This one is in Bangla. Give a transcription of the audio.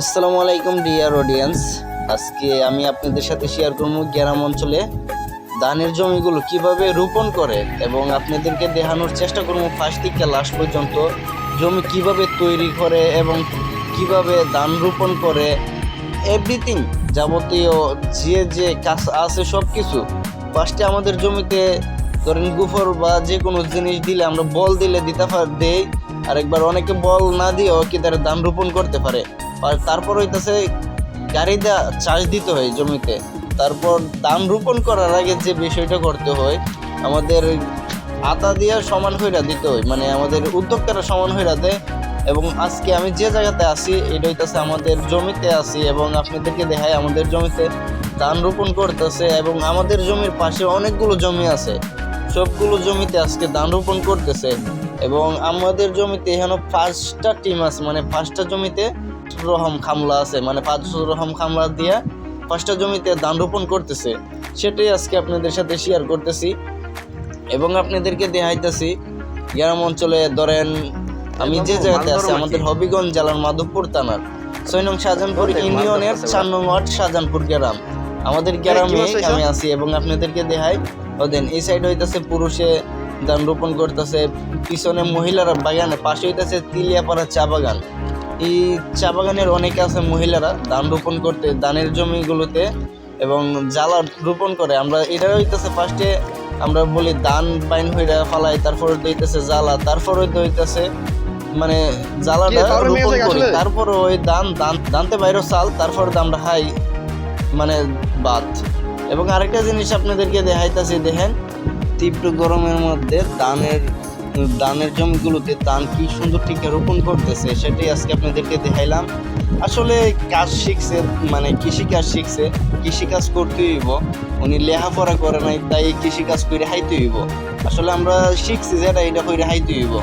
আসসালামু আলাইকুম ডিয়ার অডিয়েন্স আজকে আমি আপনাদের সাথে শেয়ার করব গ্রাম অঞ্চলে ধানের জমিগুলো কীভাবে রোপণ করে এবং আপনাদেরকে দেখানোর চেষ্টা করব ফার্স্ট থেকে লাস্ট পর্যন্ত জমি কীভাবে তৈরি করে এবং কীভাবে ধান রোপণ করে এভরিথিং যাবতীয় যে যে কাজ আছে সব কিছু ফার্স্টে আমাদের জমিতে ধরেন গুফর বা যে কোনো জিনিস দিলে আমরা বল দিলে দিতে দেই। আরেকবার অনেকে বল না দিয়েও কি তারা ধান রোপণ করতে পারে। তারপর হইতেছে গাড়ি দা চার্জ দিতে হয় জমিতে। তারপর ধান রোপণ করার আগে যে বিষয়টা করতে হয়, আমাদের আতা দিয়ে সমান হইরা দিতে হয়। মানে আমাদের উদ্যোক্তারা সমান হইরা দেয় এবং আজকে আমি যে জায়গাতে আছি, এটা হইতেছে আমাদের জমিতে আছি এবং আপনাদেরকে দেখাই আমাদের জমিতে ধান রোপণ করতেছে এবং আমাদের জমির পাশে অনেকগুলো জমি আছে। সবগুলো জমিতে আজকে ধান রোপণ করতেছে এবং আমাদের জমিতে এখানে পাঁচটা টিম আছে। মানে পাঁচটা জমিতে রহম খামলা আছে মানে পাঁচ রহম খামলা দিয়ে পাঁচটা জমিতে ধান রোপণ করতেছে। সেটাই আজকে আপনাদের সাথে শেয়ার করতেছি। এবং আপনাদেরকে দেখাইতেছি গ্রাম অঞ্চলে ধরেন আমি যে জায়গাতে আছি আমাদের হবিগঞ্জ জেলার মাধবপুর থানার ছয় নং শাহজাহানপুর ইউনিয়নের চার নং ওয়ার্ড শাহজাহানপুর গ্রাম। আমাদের গ্রামে আমি আছি এবং আপনাদেরকে দেখাই ওদেন এই সাইড হইতেছে পুরুষে ধান রোপণ করতেছে পিছনে মহিলারা বাগানে পাশে হইতেছে তিলিয়াপাড়া চা বাগান। এই চা বাগানের অনেকে আছে মহিলারা ধান রোপণ করতে ধানের জমিগুলোতে এবং জ্বালা রোপণ করে। আমরা এটা হইতেছে ফার্স্টে আমরা বলি ধান বাইন হইরা ফালাই তারপর হইতেছে জ্বালা তারপর হইতে হইতেছে মানে জ্বালাটা রোপণ করি? তারপর ওই ধান ধান দানতে বাইরে চাল তারপর আমরা হাই মানে বাদ এবং আরেকটা জিনিস আপনাদেরকে দেখাইতেছি দেখেন তীব্র গরমের মধ্যে ধানের ধানের জমিগুলোতে ধান কি সুন্দর টিকা রোপণ করতেছে, সেটাই আজকে আপনাদেরকে দেখাইলাম। আসলে কাজ শিখছে মানে কৃষিকাজ শিখছে, কৃষিকাজ করতে হইব। উনি লেখাপড়া করে নাই, তাই কৃষিকাজ করে হাইতে হইব। আসলে আমরা শিখছি যেটা এটা করে হাইতে হইব।